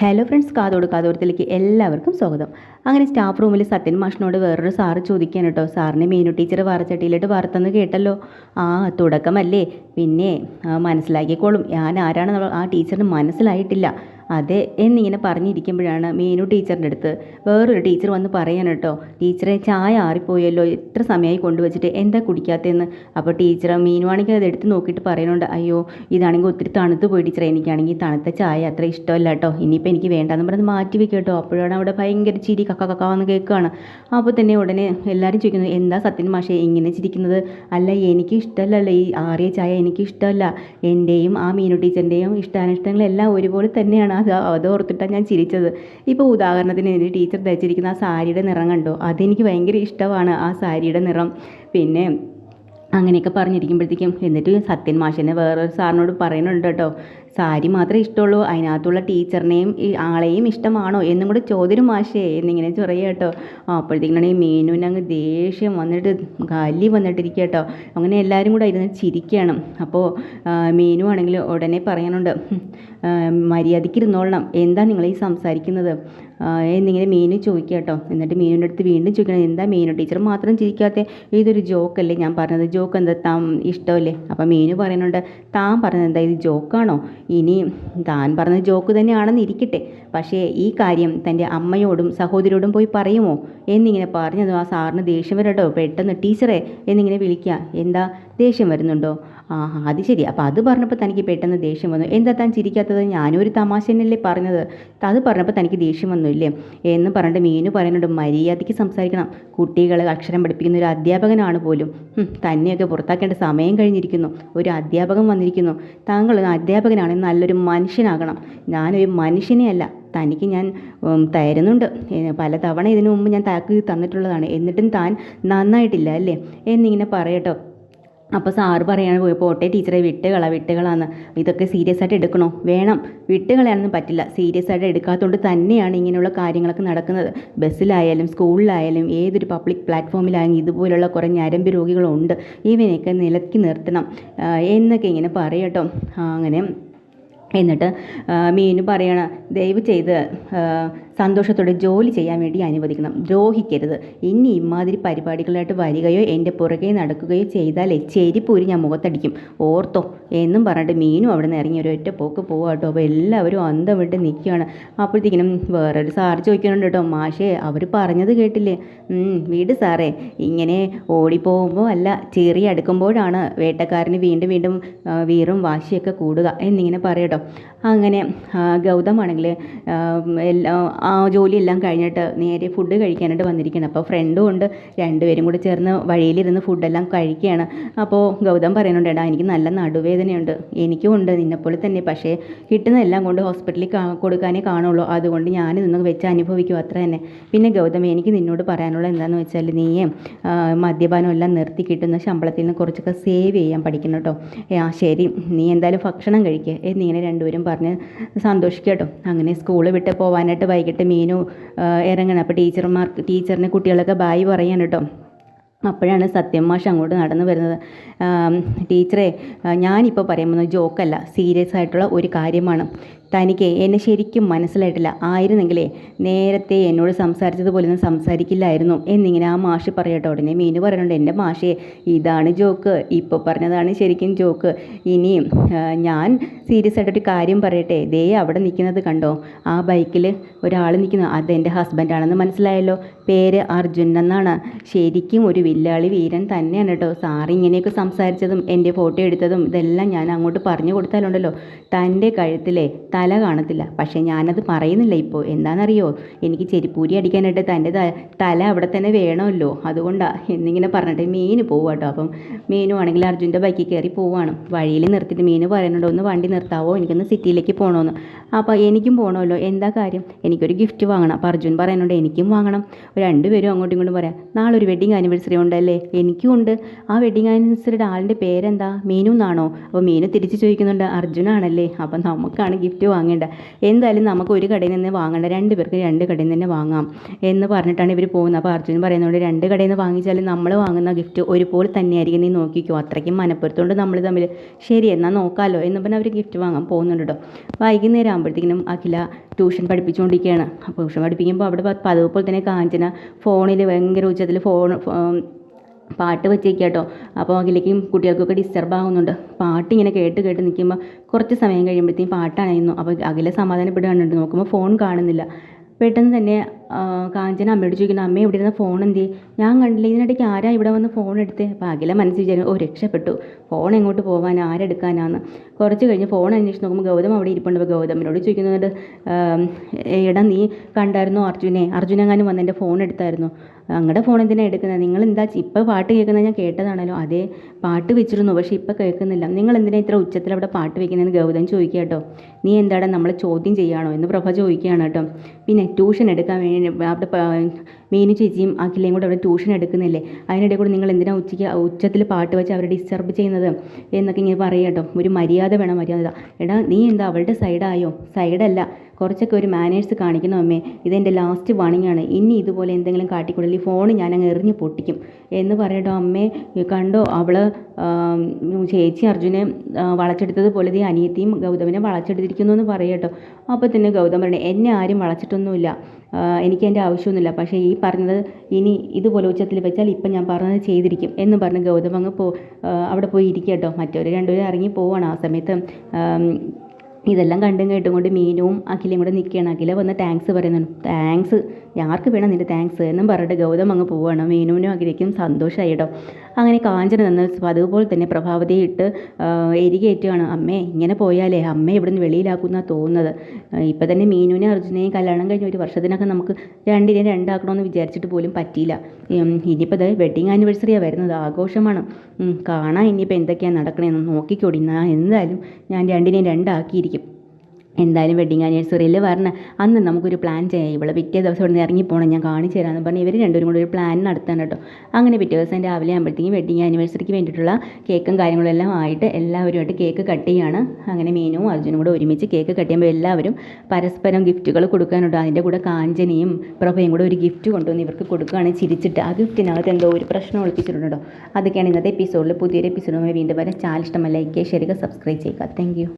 Hello friends കാതോട് കാതോടത്തിലേക്ക് എല്ലാവർക്കും സ്വാഗതം. അങ്ങനെ സ്റ്റാഫ് റൂമിൽ സത്യൻ മാഷിനോട് വേറൊരു സാറ് ചോദിക്കാൻ കേട്ടോ സാറിനെ മീനു ടീച്ചർ വാറച്ചട്ടിയിലിട്ട് വാർത്തെന്ന് കേട്ടല്ലോ. ആ തുടക്കമല്ലേ? പിന്നെ മനസ്സിലാക്കിക്കോളും. ഞാൻ ആരാണെന്നുള്ള ആ ടീച്ചറിന് മനസ്സിലായിട്ടില്ല. അതെ എന്നിങ്ങനെ പറഞ്ഞിരിക്കുമ്പോഴാണ് മീനു ടീച്ചറിന്റെ അടുത്ത് വേറൊരു ടീച്ചർ വന്ന് പറയാൻ കേട്ടോ ടീച്ചറെ ചായ ആറിപ്പോയല്ലോ എത്ര സമയമായി കൊണ്ടുവച്ചിട്ട് എന്താ കുടിക്കാത്തതെന്ന്? അപ്പോൾ ടീച്ചർ മീനുവാണെങ്കിൽ അത് എടുത്ത് നോക്കിയിട്ട് പറയുന്നുണ്ട് അയ്യോ ഇതാണെങ്കിൽ ഒത്തിരി തണുത്ത് പോയി ടീച്ചറെ എനിക്കാണെങ്കിൽ തണുത്ത ചായ അത്ര ഇഷ്ടമല്ല കേട്ടോ ഇനിയിപ്പോൾ എനിക്ക് വേണ്ടാന്ന് പറഞ്ഞ് മാറ്റി വെക്കുക കേട്ടോ. അപ്പോഴാണ് അവിടെ ഭയങ്കര ചിരി കക്ക കക്ക എന്ന് കേൾക്കുകയാണ്. അപ്പോൾ തന്നെ ഉടനെ എല്ലാവരും ചോദിക്കുന്നു എന്താ സത്യൻ മാഷേ ഇങ്ങനെ ചിരിക്കുന്നത്? അല്ല എനിക്ക് ഇഷ്ടമല്ലല്ലോ ഈ ആറിയ ചായ എനിക്ക് ഇഷ്ടമല്ല എന്റെയും ആ മീനു ടീച്ചറിന്റെയും ഇഷ്ടാനിഷ്ടങ്ങളെല്ലാം ഒരുപോലെ തന്നെയാണ് അത് അത് ഓർത്തിട്ടാണ് ഞാൻ ചിരിച്ചത്. ഇപ്പോൾ ഉദാഹരണത്തിന് എന്റെ ടീച്ചർ ധരിച്ചിരിക്കുന്ന ആ സാരിയുടെ നിറം കണ്ടോ? അതെനിക്ക് ഭയങ്കര ഇഷ്ടമാണ് ആ സാരിയുടെ നിറം. പിന്നെ അങ്ങനെയൊക്കെ പറഞ്ഞിരിക്കുമ്പോഴത്തേക്കും എന്നിട്ട് സത്യൻ മാഷിനെ വേറൊരു സാറിനോട് പറയുന്നുണ്ട് കേട്ടോ സാരി മാത്രമേ ഇഷ്ടമുള്ളൂ അതിനകത്തുള്ള ടീച്ചറിനെയും ഈ ആളെയും ഇഷ്ടമാണോ? എന്നും കൂടെ ചോദ്യം മാഷേ എന്നിങ്ങനെ ചൊറിയ കേട്ടോ. അപ്പോഴത്തേക്കാണ് ഈ മീനുവിന് അങ്ങ് ദേഷ്യം വന്നിട്ട് കല്ലി വന്നിട്ടിരിക്കുക കേട്ടോ. അങ്ങനെ എല്ലാവരും കൂടെ ഇരുന്ന് ചിരിക്കണം. അപ്പോൾ മീനു ആണെങ്കിൽ ഉടനെ പറയാനുണ്ട് "ഹും, മര്യാദയ്ക്ക് ഇരുന്നോളണം. എന്താ നിങ്ങൾ ഈ സംസാരിക്കുന്നത്? എന്നിങ്ങനെ മീനു ചോദിക്കുക കേട്ടോ. എന്നിട്ട് മീനുവിന്റെ അടുത്ത് വീണ്ടും ചോദിക്കണം എന്താ മീനു? ടീച്ചർ മാത്രം ചിരിക്കാത്ത? ഇതൊരു ജോക്കല്ലേ ഞാൻ പറഞ്ഞത്. ജോക്ക് എന്താ താൻ ഇഷ്ടമല്ലേ? അപ്പോൾ മീനു പറയുന്നുണ്ട് താൻ പറഞ്ഞത് എന്താ? ഇത് ജോക്കാണോ? ഇനി താൻ പറഞ്ഞത് ജോക്ക് തന്നെയാണെന്ന് ഇരിക്കട്ടെ. പക്ഷേ ഈ കാര്യം തന്റെ അമ്മയോടും സഹോദരിയോടും പോയി പറയുമോ? എന്നിങ്ങനെ പറഞ്ഞത് ആ സാറിന് ദേഷ്യം വരട്ടോ. പെട്ടെന്ന് ടീച്ചറെ എന്നിങ്ങനെ വിളിക്കുക. എന്താ? ദേഷ്യം വരുന്നുണ്ടോ? ആ അത് ശരി. അപ്പോൾ അത് പറഞ്ഞപ്പോൾ തനിക്ക് പെട്ടെന്ന് ദേഷ്യം വന്നു. എന്താ താൻ ചിരിക്കാത്തത്? ഞാനൊരു ഒരു തമാശ തന്നെയല്ലേ പറഞ്ഞത്? അത് പറഞ്ഞപ്പോൾ തനിക്ക് ദേഷ്യം വന്നു ഇല്ലേ? എന്ന് പറഞ്ഞിട്ട് മീനു പറയുന്നുണ്ട് മര്യാദയ്ക്ക് സംസാരിക്കണം. കുട്ടികളെ അക്ഷരം പഠിപ്പിക്കുന്ന ഒരു അധ്യാപകനാണ് പോലും. തന്നെയൊക്കെ പുറത്താക്കേണ്ട സമയം കഴിഞ്ഞിരിക്കുന്നു. ഒരു അധ്യാപകൻ വന്നിരിക്കുന്നു. താങ്കൾ അധ്യാപകനാണെങ്കിൽ നല്ലൊരു മനുഷ്യനാകണം. ഞാനൊരു മനുഷ്യനെ അല്ല തനിക്ക് ഞാൻ തരുന്നുണ്ട്. പല പലതവണ ഇതിനു മുമ്പ് ഞാൻ താക്ക് തന്നിട്ടുള്ളതാണ്. എന്നിട്ടും താൻ നന്നായിട്ടില്ല അല്ലേ? എന്നിങ്ങനെ പറയട്ടോ. അപ്പോൾ സാറ് പറയാണ് പോയി പോട്ടെ ടീച്ചറെ വിട്ടുകള വിട്ടുകളാന്ന് ഇതൊക്കെ സീരിയസ് ആയിട്ട് എടുക്കണോ? വേണം. വിട്ടുകളയാണെന്നും പറ്റില്ല. സീരിയസ് ആയിട്ട് എടുക്കാത്തതുകൊണ്ട് തന്നെയാണ് ഇങ്ങനെയുള്ള കാര്യങ്ങളൊക്കെ നടക്കുന്നത്. ബസ്സിലായാലും സ്കൂളിലായാലും ഏതൊരു പബ്ലിക് പ്ലാറ്റ്ഫോമിലായാലും ഇതുപോലുള്ള കുറേ ഞരമ്പ് രോഗികളുണ്ട്. ഇവനെയൊക്കെ നിലക്കി നിർത്തണം. എന്നൊക്കെ ഇങ്ങനെ പറയട്ടോ അങ്ങനെ. എന്നിട്ട് മീനു പറയണ ദയവ് ചെയ്ത് സന്തോഷത്തോടെ ജോലി ചെയ്യാൻ വേണ്ടി അനുവദിക്കണം. ദ്രോഹിക്കരുത്. ഇനി ഇമാതിരി പരിപാടികളായിട്ട് വരികയോ എന്റെ പുറകെ നടക്കുകയോ ചെയ്താലേ ചെരിപ്പൂരി ഞാൻ മുഖത്തടിക്കും. ഓർത്തോ? എന്നും പറഞ്ഞിട്ട് മീനും അവിടെ നിന്ന് ഇറങ്ങി ഒരു ഒറ്റ പോക്ക് പോകാട്ടോ കേട്ടോ. അപ്പോൾ എല്ലാവരും അന്തം വിട്ട് നിൽക്കുകയാണ്. അപ്പോഴത്തേക്കിനും വേറൊരു സാർ ചോദിക്കുന്നുണ്ട് കേട്ടോ. മാഷേ അവർ പറഞ്ഞത് കേട്ടില്ലേ? വീട് സാറേ. ഇങ്ങനെ ഓടിപ്പോകുമ്പോൾ അല്ല ചെറിയ അടുക്കുമ്പോഴാണ് വേട്ടക്കാരന് വീണ്ടും വീണ്ടും വീറും വാശിയൊക്കെ കൂടുക എന്നിങ്ങനെ പറയട്ടോ. അങ്ങനെ ഗൗതമാണെങ്കിൽ എല്ലാ ജോലിയെല്ലാം കഴിഞ്ഞിട്ട് നേരെ ഫുഡ് കഴിക്കാനായിട്ട് വന്നിരിക്കുകയാണ്. അപ്പോൾ ഫ്രണ്ടും ഉണ്ട്. രണ്ടുപേരും കൂടി ചേർന്ന് വഴിയിലിരുന്ന് ഫുഡെല്ലാം കഴിക്കുകയാണ്. അപ്പോൾ ഗൗതം പറയുന്നുണ്ട് എടാ എനിക്ക് നല്ല നടുവേദനയുണ്ട്. എനിക്കും ഉണ്ട്. നിന്നെപ്പോലെ തന്നെ. പക്ഷേ കിട്ടുന്നതെല്ലാം കൊണ്ട് ഹോസ്പിറ്റലിൽ കൊടുക്കാനേ കാണുള്ളൂ. അതുകൊണ്ട് ഞാൻ ഇതൊന്ന് വെച്ച് അനുഭവിക്കും. അത്ര തന്നെ. പിന്നെ ഗൗതം എനിക്ക് നിന്നോട് പറയാനുള്ള എന്താണെന്ന് വെച്ചാൽ നീ മദ്യപാനം എല്ലാം നിർത്തി കിട്ടുന്ന ശമ്പളത്തിൽ നിന്ന് കുറച്ചൊക്കെ സേവ് ചെയ്യാൻ പഠിക്കണം കേട്ടോ ആ ശരി. നീ എന്തായാലും ഭക്ഷണം കഴിക്കുക എന്നിങ്ങനെ രണ്ടുപേരും പറഞ്ഞ് സന്തോഷിക്കുക കേട്ടോ അങ്ങനെ സ്കൂൾ വിട്ട് പോകാനായിട്ട് വൈകിട്ട് മീനു ആ, ഇറങ്ങണം. അപ്പോൾ ടീച്ചർമാർക്ക് ടീച്ചറിന് കുട്ടികളൊക്കെ ബായി പറയാൻ കേട്ടോ. അപ്പോഴാണ് സത്യം മാഷ് അങ്ങോട്ട് നടന്നു വരുന്നത്. ടീച്ചറെ ഞാനിപ്പോൾ പോകുന്നത് ജോക്കല്ല സീരിയസ് ആയിട്ടുള്ള ഒരു കാര്യമാണ്. തനിക്ക് എന്നെ ശരിക്കും മനസ്സിലായിട്ടില്ല. ആയിരുന്നെങ്കിലേ നേരത്തെ എന്നോട് സംസാരിച്ചതുപോലെ ഒന്നും സംസാരിക്കില്ലായിരുന്നു എന്നിങ്ങനെ ആ മാഷി പറയട്ടോ ഉടനെ. മീനു പറയുന്നുണ്ട് എന്റെ മാഷേ ഇതാണ് ജോക്ക്. ഇപ്പോൾ പറഞ്ഞതാണ് ശരിക്കും ജോക്ക്. ഇനിയും ഞാൻ സീരിയസ് ആയിട്ടൊരു കാര്യം പറയട്ടെ. ദേ അവിടെ നിൽക്കുന്നത് കണ്ടോ? ആ ബൈക്കിൽ ഒരാൾ നിൽക്കുന്നു. അതെന്റെ ഹസ്ബൻഡാണെന്ന് മനസ്സിലായല്ലോ. പേര് അർജുൻ എന്നാണ്. ശരിക്കും ഒരു വില്ലാളി വീരൻ തന്നെയാണ് കേട്ടോ. സാറി ഇങ്ങനെയൊക്കെ സംസാരിച്ചതും എന്റെ ഫോട്ടോ എടുത്തതും ഇതെല്ലാം ഞാൻ അങ്ങോട്ട് പറഞ്ഞു കൊടുത്താലുണ്ടല്ലോ. തന്റെ കഴുത്തിലെ തല കാണത്തില്ല. പക്ഷേ ഞാനത് പറയുന്നില്ല ഇപ്പോൾ എന്താണെന്നറിയോ? എനിക്ക് ചെരിപ്പൂരി അടിക്കാനായിട്ട് തന്റെ തല അവിടെ തന്നെ വേണമല്ലോ. അതുകൊണ്ടാണ് എന്നിങ്ങനെ പറഞ്ഞിട്ട് മീന് പോവാട്ടോ അപ്പം മീനു ആണെങ്കിൽ അർജുന്റെ ബൈക്കിൽ കയറി പോവാണ് വഴിയിൽ നിർത്തിയിട്ട് മീന് പറയുന്നുണ്ടോ ഒന്ന് വണ്ടി നിർത്താവോ? എനിക്കൊന്ന് സിറ്റിയിലേക്ക് പോകണമെന്ന്. അപ്പോൾ എനിക്കും പോകണമല്ലോ. എന്താ കാര്യം? എനിക്കൊരു ഗിഫ്റ്റ് വാങ്ങണം. അപ്പോൾ അർജുൻ പറയുന്നുണ്ട് എനിക്കും വാങ്ങണം. രണ്ടുപേരും അങ്ങോട്ടും ഇങ്ങോട്ടും പറയാം. നാളെ ഒരു വെഡിങ് ആനിവേഴ്സറി ഉണ്ടല്ലേ? എനിക്കും ഉണ്ട്. ആ വെഡിങ് ആനിവേഴ്സറിയുടെ ആളിന്റെ പേരെന്താ? മീനു എന്നാണോ? അപ്പോൾ മീനു തിരിച്ച് ചോദിക്കുന്നുണ്ട് അർജുനാണല്ലേ? അപ്പം നമുക്കാണ് ഗിഫ്റ്റ് ഗിഫ്റ്റ് വാങ്ങേണ്ട. എന്തായാലും നമുക്ക് ഒരു കടയിൽ നിന്ന് വാങ്ങണ്ട രണ്ട് പേർക്ക് രണ്ട് കടയിൽ നിന്ന് വാങ്ങാം എന്ന് പറഞ്ഞിട്ടാണ് ഇവർ പോകുന്നത്. അപ്പോൾ അർജുൻ പറയുന്നതുകൊണ്ട് രണ്ട് കടയിൽ നിന്ന് വാങ്ങിച്ചാൽ നമ്മൾ വാങ്ങുന്ന ഗിഫ്റ്റ് ഒരുപോലെ തന്നെയായിരിക്കും നീ നോക്കിക്കോ. അത്രയ്ക്കും മനപ്പുറത്തോണ്ട് നമ്മൾ തമ്മിൽ ശരി എന്നാൽ നോക്കാമല്ലോ എന്ന് പറഞ്ഞാൽ അവർ ഗിഫ്റ്റ് വാങ്ങാൻ പോകുന്നുണ്ട് കേട്ടോ വൈകുന്നേരം ആകുമ്പോഴത്തേക്കിനും അഖില ട്യൂഷൻ പഠിപ്പിച്ചുകൊണ്ടിരിക്കുകയാണ് അപ്പോൾ ട്യൂഷൻ പഠിപ്പിക്കുമ്പോൾ അവിടെ പതിവ് പോലെ തന്നെ കാഞ്ചന ഫോണിൽ ഭയങ്കര ഉച്ചത്തിൽ ഫോൺ പാട്ട് വെച്ചേക്കുക കേട്ടോ അപ്പോൾ അതിലേക്കും കുട്ടികൾക്കൊക്കെ ഡിസ്റ്റർബ് ആകുന്നുണ്ട് പാട്ട് ഇങ്ങനെ കേട്ട് കേട്ട് നിൽക്കുമ്പോൾ കുറച്ച് സമയം കഴിയുമ്പോഴത്തേക്കും പാട്ടായിരുന്നു അപ്പോൾ അകലെ സമാധാനപ്പെടുകയാണ്. നോക്കുമ്പോൾ ഫോൺ കാണുന്നില്ല. പെട്ടെന്ന് തന്നെ കാഞ്ചന അമ്മയോട് ചോദിക്കുന്നു അമ്മ എവിടെ ഇരുന്ന ഫോൺ എന്തി ഞാൻ കണ്ടില്ല ഇതിനിടയ്ക്ക് ആരാ ഇവിടെ വന്ന് ഫോൺ എടുത്ത്? അപ്പോൾ അഖില മനസ്സിൽ വിചാരിക്കും ഓ രക്ഷപ്പെട്ടു. ഫോൺ എങ്ങോട്ട് പോകാൻ ആരെടുക്കാനാന്ന് കുറച്ച് കഴിഞ്ഞ് ഫോൺ അന്വേഷിച്ച് നോക്കുമ്പോൾ ഗൗതം അവിടെ ഇരിപ്പുണ്ട്. അപ്പോൾ ഗൗതമിനോട് ചോദിക്കുന്നുണ്ട് എടാ നീ കണ്ടായിരുന്നു അർജുനെ? അർജുനെങ്ങാനും വന്ന് എന്റെ ഫോൺ എടുത്തായിരുന്നു? അങ്ങടെ ഫോൺ എന്തിനാണ് എടുക്കുന്നത് നിങ്ങൾ എന്താ ഇപ്പോൾ പാട്ട് കേൾക്കുന്നത് ഞാൻ കേട്ടതാണല്ലോ. അതേ പാട്ട് വെച്ചിരുന്നു പക്ഷേ ഇപ്പോൾ കേൾക്കുന്നില്ല. നിങ്ങൾ എന്തിനാ ഇത്ര ഉച്ചത്തിൽ അവിടെ പാട്ട് വെക്കുന്നതെന്ന് ഗൗതം ചോദിക്കുക കേട്ടോ നീ എന്താടാ നമ്മളെ ചോദ്യം ചെയ്യാണോ? എന്ന് പ്രഭ ചോദിക്കുകയാണ് കേട്ടോ പിന്നെ ട്യൂഷൻ എടുക്കാൻ വേണ്ടി അവിടെ മീനു ചേച്ചിയും അഖിലയും കൂടെ അവിടെ ട്യൂഷൻ എടുക്കുന്നില്ലേ? അതിനിടെ കൂടെ നിങ്ങൾ എന്തിനാ ഉച്ചയ്ക്ക് ഉച്ചത്തിൽ പാട്ട് വെച്ച് അവരെ ഡിസ്റ്റർബ് ചെയ്യുന്നത്? എന്നൊക്കെ ഇങ്ങനെ പറയുക കേട്ടോ. ഒരു മര്യാദ വേണം മര്യാദ. എടാ നീ എന്താ അവളുടെ സൈഡായോ സൈഡല്ല കുറച്ചൊക്കെ ഒരു മാനേഴ്സ് കാണിക്കണം അമ്മേ. ഇതെന്റെ ലാസ്റ്റ് വാണിംഗ് ആണ്. ഇനി ഇതുപോലെ എന്തെങ്കിലും കാട്ടിക്കൊള്ളി ഫോൺ ഞാൻ അങ്ങ് എറിഞ്ഞ് പൊട്ടിക്കും. എന്ന് പറയട്ടോ അമ്മേ. കണ്ടോ അവൾ ചേച്ചി അർജുനെ വളച്ചെടുത്തത് വളച്ചെടുത്തതുപോലെ ഈ അനിയത്തിയും ഗൗതമിനെ വളച്ചെടുത്തിരിക്കുന്നു എന്ന് പറയട്ടോ അപ്പോൾ തന്നെ ഗൗതം പറയണേ എന്നെ ആരും വളച്ചിട്ടൊന്നുമില്ല. എനിക്ക് എന്റെ ആവശ്യമൊന്നുമില്ല. പക്ഷേ ഈ പറഞ്ഞത് ഇനി ഇതുപോലെ ഉച്ചത്തിൽ വെച്ചാൽ ഇപ്പം ഞാൻ പറഞ്ഞത് ചെയ്തിരിക്കും എന്ന് പറഞ്ഞ് ഗൗതം അങ്ങ് പോ അവിടെ പോയി ഇരിക്കുക കേട്ടോ. മറ്റവർ രണ്ടുപേരും ഇറങ്ങി പോവാണ് ആ സമയത്ത്. ഇതെല്ലാം കണ്ടും കേട്ടും കൊണ്ട് മീനുവും അഖിലയും കൂടെ നിൽക്കുകയാണ്. അഖില വന്ന് താങ്ക്സ് പറയുന്നുണ്ട്. താങ്ക്സ് ആർക്ക് വേണം നിന്റെ താങ്ക്സ് എന്നും പറഞ്ഞിട്ട് ഗൗതം അങ്ങ് പോവുകയാണ് മീനുവിനും അഖിലയ്ക്കും സന്തോഷമായി കേട്ടോ അങ്ങനെ കാഞ്ചന നിന്ന് അതുപോലെ തന്നെ പ്രഭാവതിയെ ഇട്ട് എരികേറ്റുകയാണ് അമ്മേ ഇങ്ങനെ പോയാലേ അമ്മ ഇവിടുന്ന് വെളിയിലാക്കുമെന്നാണ് തോന്നുന്നത്. ഇപ്പം തന്നെ മീനുവിനെ അർജുനെയും കല്യാണം കഴിഞ്ഞ ഒരു വർഷത്തിനൊക്കെ നമുക്ക് രണ്ടിനെ രണ്ടാക്കണമെന്ന് വിചാരിച്ചിട്ട് പോലും പറ്റിയില്ല. ഇനിയിപ്പോൾ അത് വെഡിങ് ആനിവേഴ്സറിയാണ് വരുന്നത്. ആഘോഷമാണ്. കാണാൻ ഇനിയിപ്പോൾ എന്തൊക്കെയാണ് നടക്കണേന്ന് നോക്കിക്കോടി. ഞാൻ എന്തായാലും ഞാൻ രണ്ടിനെയും രണ്ടാക്കിയിരിക്കും. എന്തായാലും വെഡിങ് ആനിവേഴ്സറിയിൽ പറഞ്ഞ അന്ന് നമുക്കൊരു പ്ലാൻ ചെയ്യാം. ഇവളെ പിറ്റേ ദിവസം ഇവിടെ നിന്ന് ഇറങ്ങിപ്പോണം ഞാൻ കാണിച്ചു തരാമെന്ന് പറഞ്ഞ് ഇവർ രണ്ടുപേരും കൂടി ഒരു പ്ലാൻ നടത്താൻ കേട്ടോ. അങ്ങനെ പിറ്റേ ദിവസം രാവിലെ ആകുമ്പോഴത്തേക്കും വെഡിങ് ആനിവേഴ്സറിക്ക് വേണ്ടിയിട്ടുള്ള കേക്കും കാര്യങ്ങളും എല്ലാം ആയിട്ട് എല്ലാവരുമായിട്ട് കേക്ക് കട്ട് ചെയ്യാണ്. അങ്ങനെ മീനും അർജുനും കൂടെ ഒരുമിച്ച് കേക്ക് കട്ട് ചെയ്യുമ്പോൾ എല്ലാവരും പരസ്പരം ഗിഫ്റ്റുകൾ കൊടുക്കാനുണ്ട്. അതിന്റെ കൂടെ കാഞ്ചനയും പ്രഭയും കൂടെ ഒരു ഗിഫ്റ്റ് കൊണ്ടുവന്ന് ഇവർക്ക് കൊടുക്കുകയാണ് ചിരിച്ചിട്ട്. ആ ഗിഫ്റ്റിനകത്ത് എന്തോ ഒരു പ്രശ്നം ഒളിപ്പിച്ചിട്ടുണ്ടോ അതൊക്കെയാണ് ഇന്നത്തെ എപ്പിസോഡിൽ പുതിയൊരു എപ്പിസോഡുമായി വീണ്ടും വരെ. ചാനൽ ഇഷ്ടമല്ല ലൈക്ക് ചെയ്യുക സബ്സ്ക്രൈബ് ചെയ്യുക താങ്ക്